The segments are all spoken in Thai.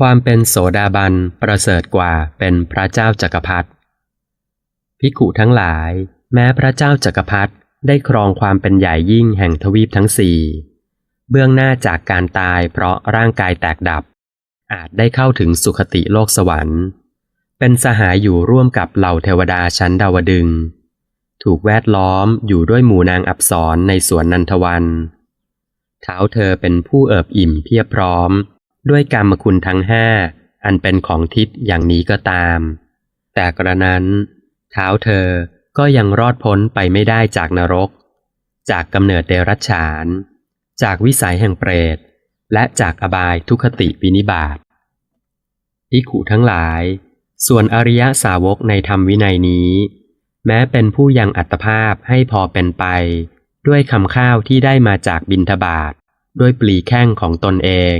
ความเป็นโสดาบันประเสริฐกว่าเป็นพระเจ้าจักรพรรดิภิกขุทั้งหลาย แม้พระเจ้าจักรพรรดิได้ครองความเป็นใหญ่ยิ่งแห่งทวีปทั้งสี่เบื้องหน้าจากการตายเพราะร่างกายแตกดับ อาจได้เข้าถึงสุคติโลกสวรรค์ เป็นสหายอยู่ร่วมกับเหล่าเทวดาชั้นดาวดึง ถูกแวดล้อมอยู่ด้วยหมู่นางอับสรในสวนนันทวันเท้าเธอเป็นผู้เอิบอิ่มเพียบพร้อม ด้วยกรรมคุณทั้งห้าอันเป็นของทิพย์อย่างนี้ก็ตาม แต่กระนั้น เท้าเธอก็ยังรอดพ้นไปไม่ได้จากนรก จากกำเนิดเดรัจฉาน จากวิสัยแห่งเปรต และจากอบายทุคติปินิบาตอิขุทั้งหลาย ส่วนอริยสาวกในธรรมวินัยนี้ แม้เป็นผู้ยังอัตภาพให้พอเป็นไป ด้วยคำข้าวที่ได้มาจากบินทบาทด้วยปลีแข้งของตนเอง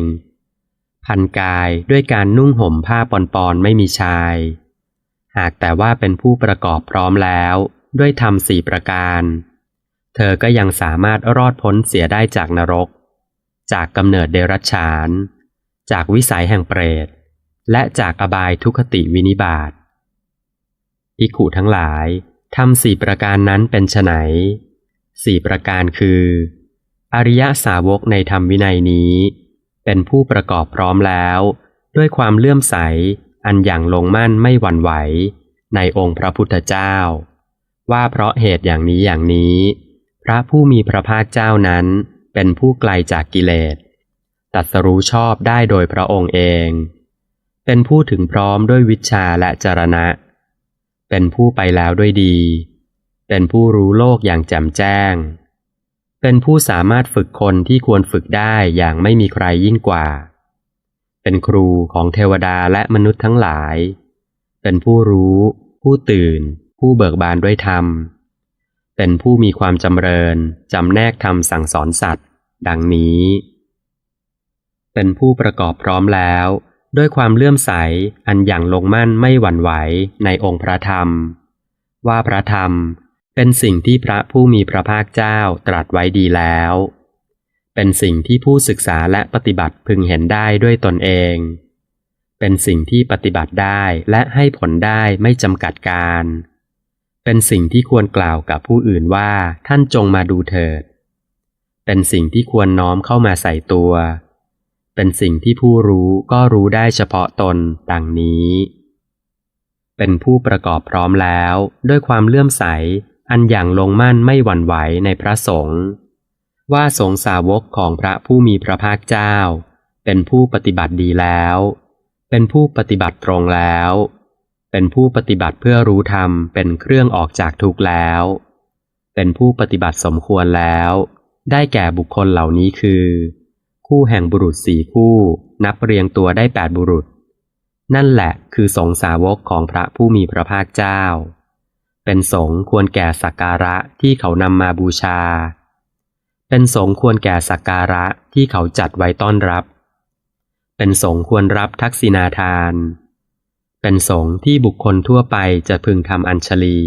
พันกายด้วยการนุ่งห่มผ้าปอนๆไม่มีชาย หากแต่ว่าเป็นผู้ประกอบพร้อมแล้ว ด้วยธรรมสี่ประการ เธอก็ยังสามารถรอดพ้นเสียได้จากนรก จากกำเนิดเดรัจฉาน จากวิสัยแห่งเปรต และจากอบายทุคติวินิบาตอิขุทั้งหลายทำสี่ประการนั้นเป็นไฉนสี่ประการคือ อริยสาวกในธรรมวินัยนี้ เป็นผู้ประกอบพร้อมแล้ว ด้วยความเลื่อมใส อันอย่างลงมั่นไม่หวั่นไหว ในองค์พระพุทธเจ้า ว่าเพราะเหตุอย่างนี้อย่างนี้ พระผู้มีพระภาคเจ้านั้นเป็นผู้ไกลจากกิเลสตรัสรู้ชอบได้โดยพระองค์เอง เป็นผู้ถึงพร้อมด้วยวิชาและจรณะ เป็นผู้ไปแล้วด้วยดี เป็นผู้รู้โลกอย่างแจ่มแจ้ง เป็นผู้สามารถฝึกคนที่ควรฝึกได้อย่างไม่มีใครยิ่งกว่า เป็นครูของเทวดาและมนุษย์ทั้งหลาย เป็นผู้รู้ ผู้ตื่น ผู้เบิกบานด้วยธรรม เป็นผู้มีความจำเริญ จำแนกธรรมสั่งสอนสัตว์ ดังนี้ เป็นผู้ประกอบพร้อมแล้ว ด้วยความเลื่อมใสอันอย่างลงมั่นไม่หวั่นไหวในองค์พระธรรม ว่าพระธรรม เป็นสิ่งที่พระผู้มีพระภาคเจ้าตรัสไว้ดีแล้ว เป็นสิ่งที่ผู้ศึกษาและปฏิบัติพึงเห็นได้ด้วยตนเอง เป็นสิ่งที่ปฏิบัติได้และให้ผลได้ไม่จำกัดการ เป็นสิ่งที่ควรกล่าวกับผู้อื่นว่าท่านจงมาดูเถิด เป็นสิ่งที่ควรน้อมเข้ามาใส่ตัว เป็นสิ่งที่ผู้รู้ก็รู้ได้เฉพาะตนดังนี้ เป็นผู้ประกอบพร้อมแล้ว ด้วยความเลื่อมใส อันอย่างลงมั่นไม่หวั่นไหวในพระสงฆ์ว่าสงสาวกของพระผู้มีพระภาคเจ้า เป็นผู้ปฏิบัติดีแล้ว เป็นผู้ปฏิบัติตรงแล้ว เป็นผู้ปฏิบัติเพื่อรู้ธรรมเป็นเครื่องออกจากทุกข์แล้ว เป็นผู้ปฏิบัติสมควรแล้ว ได้แก่บุคคลเหล่านี้คือ คู่แห่งบุรุษสี่คู่นับเรียงตัวได้แปดบุรุษ นั่นแหละคือสงสาวกของพระผู้มีพระภาคเจ้า เป็นสงฆ์ควรแก่สักการะที่เขานำมาบูชา เป็นสงฆ์ควรแก่สักการะที่เขาจัดไว้ต้อนรับ เป็นสงฆ์ควรรับทักษิณาทาน เป็นสงฆ์ที่บุคคลทั่วไปจะพึงทำอัญชลี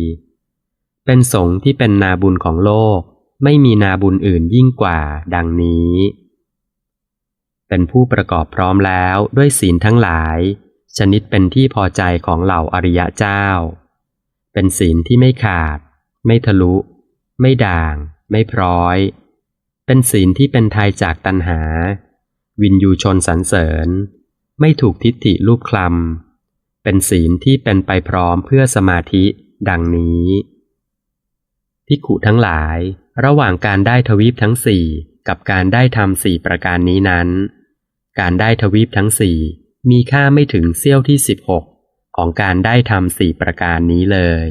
เป็นสงฆ์ที่เป็นนาบุญของโลกไม่มีนาบุญอื่นยิ่งกว่าดังนี้ เป็นผู้ประกอบพร้อมแล้วด้วยศีลทั้งหลาย ชนิดเป็นที่พอใจของเหล่าอริยะเจ้า เป็นศีลที่ไม่ขาด ไม่ทะลุ ไม่ด่าง ไม่พร้อย เป็นศีลที่เป็นไทยจากตัณหา วินยูชนสรรเสริญ ไม่ถูกทิฏฐิรูปคลำเป็นศีลที่เป็นไปพร้อมเพื่อสมาธิดังนี้ภิกขุทั้งหลาย ระหว่างการได้ทวีปทั้งสี่กับการได้ทำสี่ประการนี้นั้น การได้ทวีปทั้งสี่มีค่าไม่ถึงเสี้ยวที่สิบหก ของการได้ทำสี่ประการนี้เลย